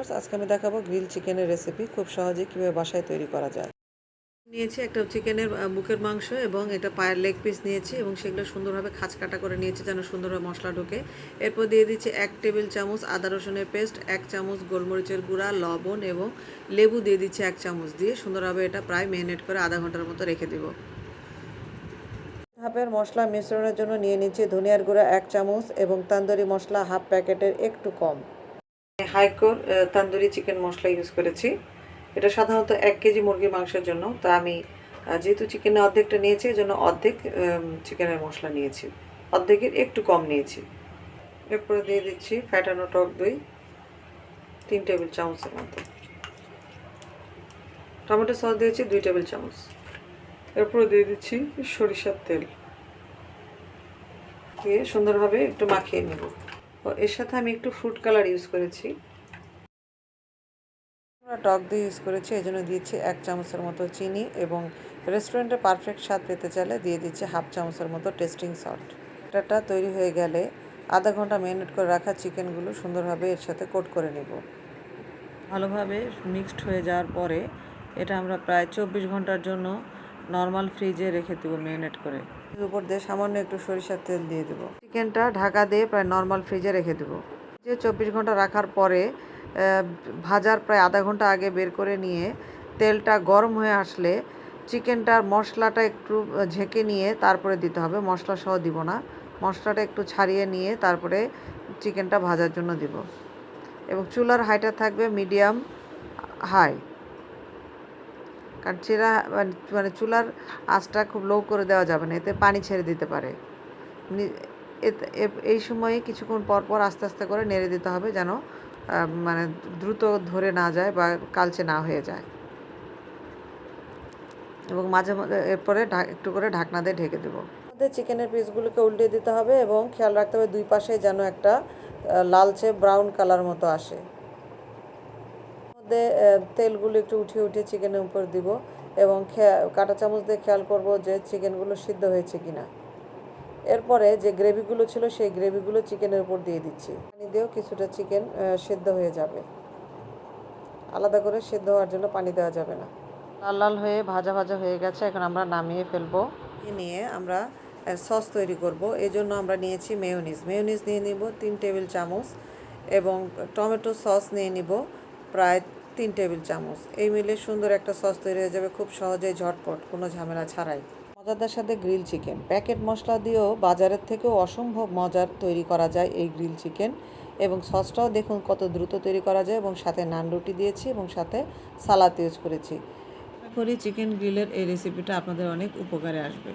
Viewers আজকে আমি দেখাবো গ্রিল চিকেনের রেসিপি খুব সহজে কীভাবে বাসায় তৈরি করা যায়। নিয়েছি একটা চিকেনের বুকের মাংস এবং এটা পায়ের লেগ পিস নিয়েছি এবং সেগুলো সুন্দরভাবে খাঁচ কাটা করে নিয়েছি যেন সুন্দরভাবে মশলা ঢোকে। এরপর দিয়ে দিচ্ছি এক টেবিল চামচ আদা রসুনের পেস্ট এক চামচ গোলমরিচের গুঁড়া লবণ এবং লেবু দিয়ে দিচ্ছি এক চামচ দিয়ে সুন্দরভাবে এটা প্রায় মেরিনেট করে আধা ঘণ্টার মতো রেখে দিব। হাফের মশলা মিশ্রণের জন্য নিয়ে নিচ্ছি ধনিয়ার গুঁড়া এক চামচ এবং তান্দুরি মশলা হাফ প্যাকেটের একটু কম। হাইকোর তান্দুরি চিকেন মশলা ইউজ করেছি। এটা সাধারণত এক কেজি মুরগির মাংসের জন্য। তা আমি যেহেতু চিকেনের অর্ধেকটা নিয়েছি এই জন্য অর্ধেক চিকেনের মশলা নিয়েছি। অর্ধেকের একটু কম নিয়েছি। এরপরে দিয়ে দিচ্ছি ফ্যাটানো টক দই, তিন টেবিল চামচের মতো। টমেটো সস দিয়েছি দুই টেবিল চামচ। এরপরে দিয়ে দিচ্ছি সরিষার তেল। দিয়ে সুন্দরভাবে একটু মাখিয়ে নেব। এর সাথে আমি একটু ফ্রুট কালার ইউজ করেছি। টক দিয়ে ইউজ করেছি এই জন্য দিয়েছি এক চামচের মতো চিনি এবং রেস্টুরেন্টে পারফেক্ট স্বাদ পেতে চাইলে দিয়ে দিচ্ছি হাফ চামচের মতো টেস্টিং সল্ট এটা তৈরি হয়ে গেলে আধা ঘণ্টা ম্যারিনেট করে রাখা চিকেনগুলো সুন্দরভাবে এর সাথে কোট করে নেব। ভালোভাবে মিক্সড হয়ে যাওয়ার পরে এটা আমরা প্রায় চব্বিশ ঘণ্টার জন্য নর্মাল ফ্রিজে রেখে দেবো ম্যারিনেট করে। উপর দিয়ে সামান্য একটু সরিষার তেল দিয়ে দেবো। চিকেনটা ঢাকা দিয়ে প্রায় নর্মাল ফ্রিজে রেখে দেবো। যে চব্বিশ ঘণ্টা রাখার পরে ভাজার প্রায় আধা ঘণ্টা আগে বের করে নিয়ে তেলটা গরম হয়ে আসলে চিকেনটার মশলাটা একটু ঝেঁকে নিয়ে তারপরে দিতে হবে। মশলা সহ দিব না। মশলাটা একটু ছাড়িয়ে নিয়ে তারপরে চিকেনটা ভাজার জন্য দিব। এবং চুলার হাইটা থাকবে মিডিয়াম হাই। কারণ চিরা, মানে- মানে চুলার আঁচটা খুব লো করে দেওয়া যাবে না, এতে পানি ছেড়ে দিতে পারে। এই সময়ে কিছুক্ষণ পর পর আস্তে আস্তে করে নেড়ে দিতে হবে যেন মানে দ্রুত ধরে না যায় বা কালচে না হয়ে যায়। এবং মাঝে মাঝে এরপরে একটু করে ঢাকনা দিয়ে ঢেকে দেবো। চিকেনের পিসগুলোকে উল্টে দিতে হবে এবং খেয়াল রাখতে হবে দুই পাশে যেন একটা লালচে ব্রাউন কালার মতো আসে। মধ্যে তেলগুলো একটু উঠিয়ে উঠিয়ে চিকেনের উপর দিব এবং কাঁটা চামচ দিয়ে খেয়াল করব যে চিকেনগুলো সিদ্ধ হয়েছে কিনা। এরপরে যে গ্রেভিগুলো ছিল, সেই গ্রেভিগুলো চিকেনের উপর দিয়ে দিচ্ছি। পানি দিয়েও কিছুটা চিকেন সিদ্ধ হয়ে যাবে। আলাদা করে সেদ্ধ হওয়ার জন্য পানি দেওয়া যাবে না। লাল লাল হয়ে ভাজা ভাজা হয়ে গেছে, এখন আমরা নামিয়ে ফেলব। নিয়ে আমরা সস তৈরি করব। এই জন্য আমরা নিয়েছি মেয়োনিজ। মেয়োনিজ নিয়ে নিব তিন টেবিল চামচ এবং টমেটো সস নিয়ে নিব প্রায় তিন টেবিল চামচ। এই মিলে সুন্দর একটা সস তৈরি হয়ে যাবে খুব সহজেই, ঝটপট, কোনো ঝামেলা ছাড়াই। মজাদার সাথে গ্রিল চিকেন। প্যাকেট মশলা দিয়েও বাজারের থেকেও অসম্ভব মজার তৈরি করা যায় এই গ্রিল চিকেন। এবং সসটাও দেখুন কত দ্রুত তৈরি করা যায় এবং সাথে নান রুটি দিয়েছি এবং সাথে সালাদ ইউজ করেছি। করি চিকেন গ্রিলের এই রেসিপিটা আপনাদের অনেক উপকারে আসবে।